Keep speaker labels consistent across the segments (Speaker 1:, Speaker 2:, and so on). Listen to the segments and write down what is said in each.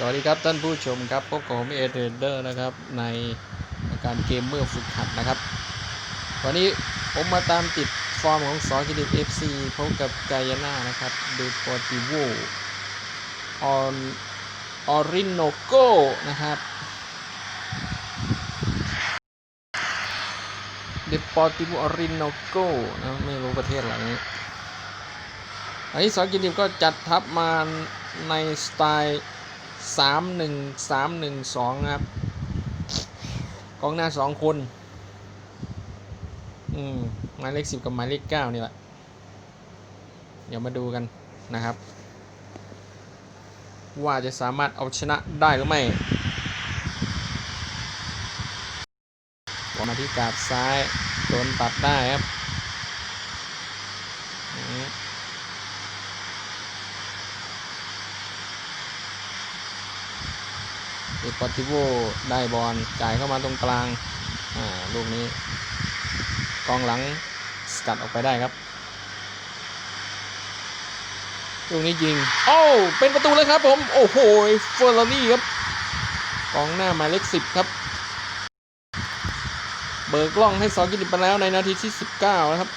Speaker 1: สวัสดีครับท่านผู้ชมครับพบกับผมเอเทเดอร์นะครับในการเกมเมื่อฝึกหัดนะครับ วันนี้ผมมาตามติดฟอร์มของสอกิดิบเอฟซีพบกับไกยาน่านะครับดูปอติโวออนออริโนโกนะครับเดปอติโวออริโนโกนะไม่รู้ประเทศอะไรนี้อันนี้สอกิดิบก็จัดทัพมาในสไตล์ สามหนึ่งสามหนึ่งสองครับกองหน้าสองคน อืมหมายเลขสิบกับหมายเลขเก้านี่แหละ เดี๋ยวมาดูกันนะครับ ว่าจะสามารถเอาชนะได้หรือไม่วมาที่กาบซ้าย โดนตัดได้ครับอืม เดปอติโวได้บอลจ่ายเข้ามาตรงกลางอ่าลูกนี้ กองหลังสกัดออกไปได้ครับลูกนี้ยิง โอ้เป็นประตูเลยครับผม โอ้โหเฟอร์รารี่ครับ กองหน้าหมายเลขสิบครับ เบิร์กล้องให้ซอกินไปแล้วในนาทีที่ 19 นะครับ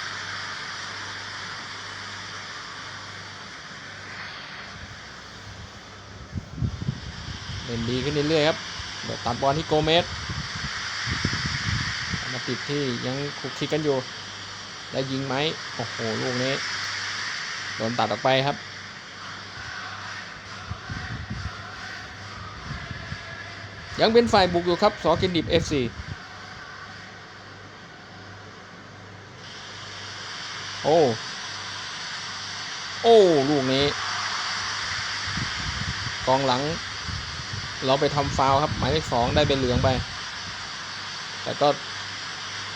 Speaker 1: ล่นดีขึ้นเรื่อยๆครับเดี๋ยวตัดบอลที่โกเมสมาติดที่ยังคุกคิกกันอยู่ ได้ยิงไหมโอ้โหลูกนี้โดนตัดออกไปครับยังเป็นฝ่ายบุกอยู่ครับสอกินดิบ FC โอ้ โอ้ ลูกนี้ กองหลัง เราไปทำฟาวครับ หมายเลขสองได้เป็นเหลืองไป แต่ก็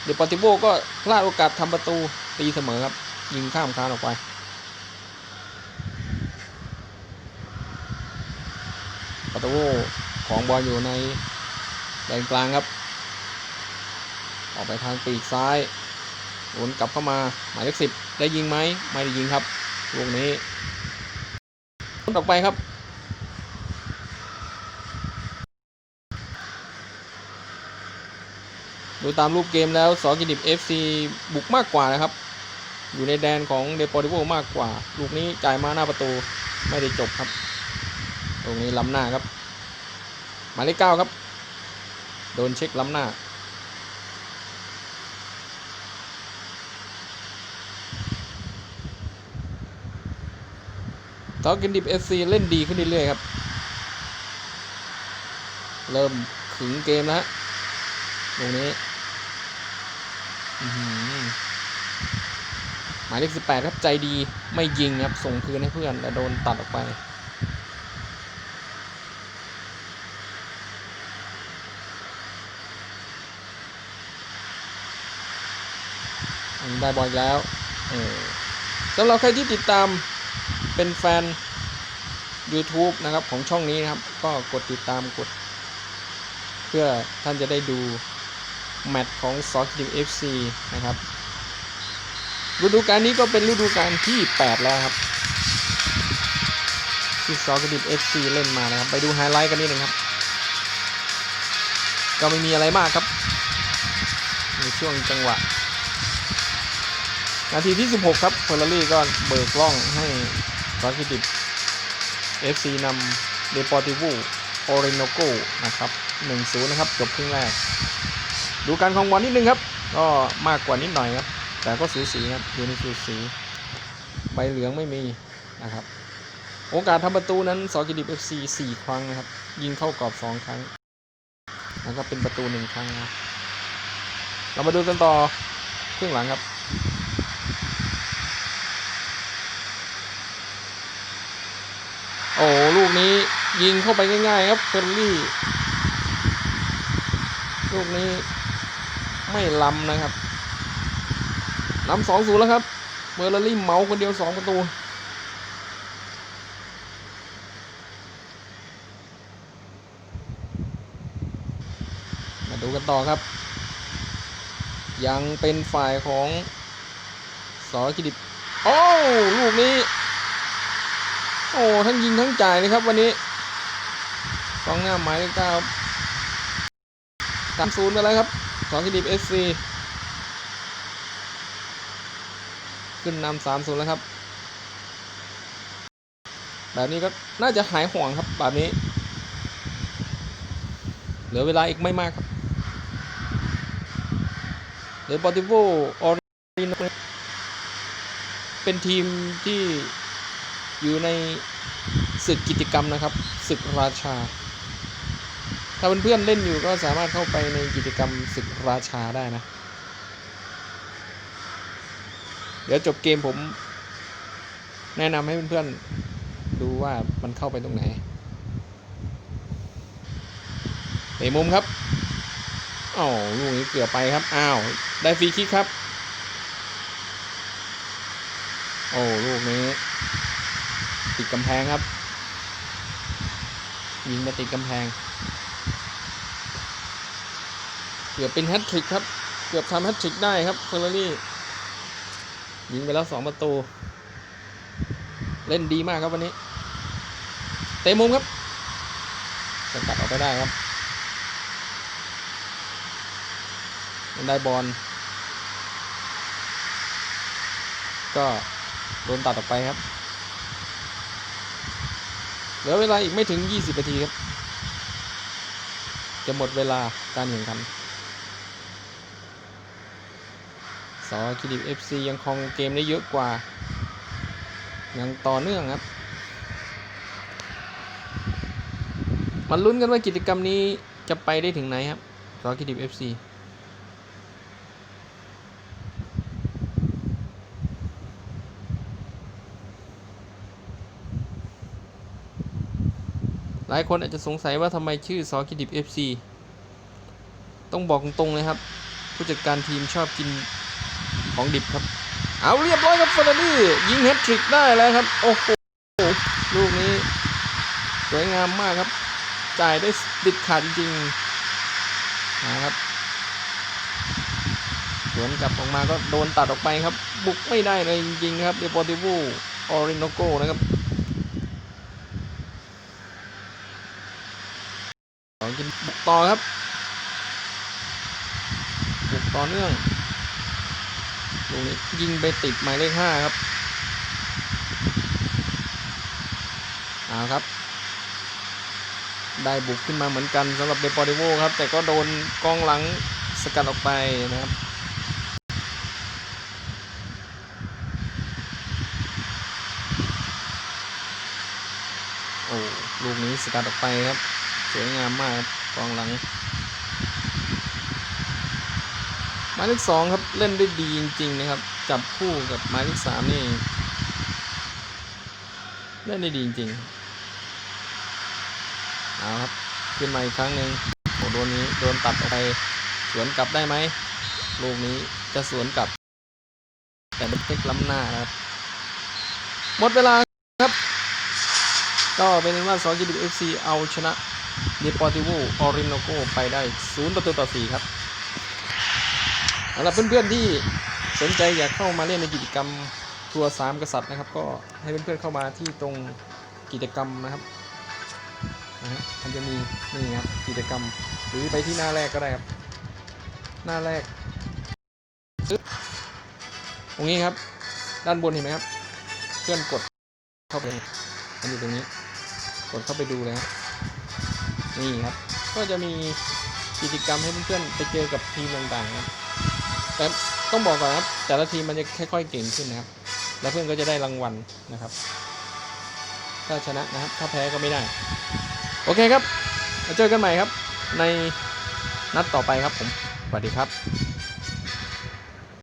Speaker 1: เดปอติโวก็พลาดโอกาสทำประตูตีเสมอครับ ยิงข้ามคานออกไปปอติโวของบอลอยู่ในแดนกลางครับ ออกไปทางปีกซ้ายวนกลับเข้ามาหมายเลขสิบได้ยิงไหมไม่ได้ยิงครับลูกนี้ต้นออกไปครับ ดูตามรูปเกมแล้วสอกิดิบ FC บุกมากกว่านะครับ อยู่ในแดนของเดปอร์ติโวมากกว่า ลูกนี้จ่ายมาหน้าประตูไม่ได้จบครับ ตรงนี้ล้ำหน้าครับ หมายเลขเก้าครับ โดนเช็คล้ำหน้า สอกิดิบ FC เล่นดีขึ้นเรื่อยๆครับ เริ่มขึงเกมแล้วฮะตรงนี้ หมายเลขสิบแปดครับใจดีไม่ยิงครับส่งคืนให้เพื่อนแต่โดนตัดออกไปอืมได้บอลแล้วเออสำหรับใครที่ติดตามเป็นแฟน YouTube นะครับของช่องนี้นะครับ ก็กดติดตามกด เพื่อท่านจะได้ดู แมตช์ของซอกิมเอฟซีนะครับฤดูกาลนี้ก็เป็นฤดูกาลที่ 8 แล้วครับที่ซอกิมเอฟซีเล่นมานะครับ ไปดูไฮไลท์กันนิดนึงครับ ก็ไม่มีอะไรมากครับ ในช่วงจังหวะ นาทีที่ 16 ครับเฟอร์รารี่ก็เบิกล่องให้ซอกิมเอฟซีนำเดปอร์ติโวโอเรโนโกนะครับ 1-0 นะครับ จบครึ่งแรก ดูการของบอลนิดนึงครับ ก็มากกว่านิดหน่อยครับ แต่ก็สูสีครับอยู่ในสูสีใบเหลืองไม่มีนะครับ โอกาสทำประตูนั้นสกิดิบเอฟซีสี่ครั้งนะครับ ยิงเข้ากรอบสองครั้ง แล้วก็เป็นประตูหนึ่งครั้งนะเรามาดูกันต่อครึ่งหลังครับโอ้ลูกนี้ยิงเข้าไปง่ายๆครับเฟร์รี่ ลูกนี้ ไม่ล้ำนะครับนำสองศูนย์แล้วครับเบอร์ลารี่เมาคนเดียวสองประตูมาดูกันต่อครับ ยังเป็นฝ่ายของสอกิดิบโอ้ลูกนี้ โอ้ ทั้งยิงทั้งจ่ายเลยครับวันนี้กองหน้าหมายเลขเก้าสามศูนย์ไปแล้วครับ สองกิบเอสซีขึ้นนำสามศูนย์แล้วครับ แบบนี้ก็น่าจะหายห่วงครับแบบนี้ เหลือเวลาอีกไม่มากครับเดปอติโวออรินเป็นทีมที่อยู่ในศึกกิจกรรมนะครับศึกราชา ถ้าเพื่อนๆเล่นอยู่ก็สามารถเข้าไปในกิจกรรมศึกราชาได้นะ เดี๋ยวจบเกมผม แนะนำให้เพื่อนๆดูว่ามันเข้าไปตรงไหนเตะมุมครับอ้าวลูกนี้เกือบไปครับ อ้าว ได้ฟรีคิกครับ โอ้ ลูกนี้ ติดกำแพงครับ ยิงมาติดกำแพง เกือบเป็นแฮตทริกครับ เกือบทำแฮตทริกได้ครับเฟอร์รารี่ยิงไปแล้วสองประตู เล่นดีมากครับวันนี้ เตะมุมครับ สกัดออกไปได้ครับมันได้บอลก็โดนตัดออกไปครับ เหลือเวลาอีกไม่ถึง 20 นาทีครับ จะหมดเวลาการแข่งขัน สอคิดิบ FC ยังคองเกมได้เยอะกว่า ยังต่อเนื่องครับ มันลุ้นกันว่ากิจกรรมนี้จะไปได้ถึงไหนครับสอคิดิบ FC หลายคนอาจจะสงสัยว่าทำไมชื่อซอคิดิบ FC ต้องบอกตรงๆเลยครับ ผู้จัดการทีมชอบกิน ของดิบครับ เอาเรียบร้อยครับเฟอร์รารี่ยิงแฮตทริกได้แล้วครับ โอ้โห ลูกนี้ สวยงามมากครับ จ่ายได้ติดขาดจริงนะครับสวนกลับออกมาก็โดนตัดออกไปครับ บุกไม่ได้เลยจริงๆครับเดปอติโวออริโนโกนะครับสองกินบุกต่อครับบุกต่อเนื่อง ลูกนี้ยิงไปติดหมายเลขห้าครับเอาครับ ได้บุกขึ้นมาเหมือนกันสำหรับเดปอริโวครับ แต่ก็โดนกองหลังสกัดออกไปนะครับโอ้ลูกนี้สกัดออกไปครับ สวยงามมากกองหลัง หมายเลขสองครับเล่นได้ดีจริง ๆ นะครับ จับคู่กับหมายเลขสามนี่เล่นได้ดีจริงๆเอาครับขึ้นมาอีกครั้งหนึ่งโอ้โดนนี้โดนตัดออกไปสวนกลับได้ไหมลูกนี้จะสวนกลับ แต่เป็นเทคล้ำหน้านะครับ หมดเวลาครับ ก็เป็นว่าซอจิบิเอฟซีเอาชนะเดปอร์ติโวออริโนโกไปได้ 0 ประตูต่อ 4 ครับ สำหรับเพื่อนๆที่สนใจอยากเข้ามาเล่นในกิจกรรมทัวร์สามกษัตริย์นะครับ ก็ให้เพื่อนๆเข้ามาที่ตรงกิจกรรมนะครับนะฮะมันจะมีนี่ครับกิจกรรม หรือไปที่หน้าแรกก็ได้ครับ หน้าแรกปึ๊บตรงนี้ครับ ด้านบนเห็นไหมครับเพื่อนกดเข้าไปมันอยู่ตรงนี้ กดเข้าไปดูเลยครับนี่ครับ ก็จะมีกิจกรรมให้เพื่อนๆไปเจอกับทีมต่างๆครับ แต่ต้องบอกก่อนครับแต่ละทีมันจะค่อยๆเก่งขึ้นนะครับ แล้วเพื่อนก็จะได้รางวัลนะครับ ถ้าชนะนะครับ ถ้าแพ้ก็ไม่ได้ โอเคครับมาเจอกันใหม่ครับ ในนัดต่อไปครับผมสวัสดีครับ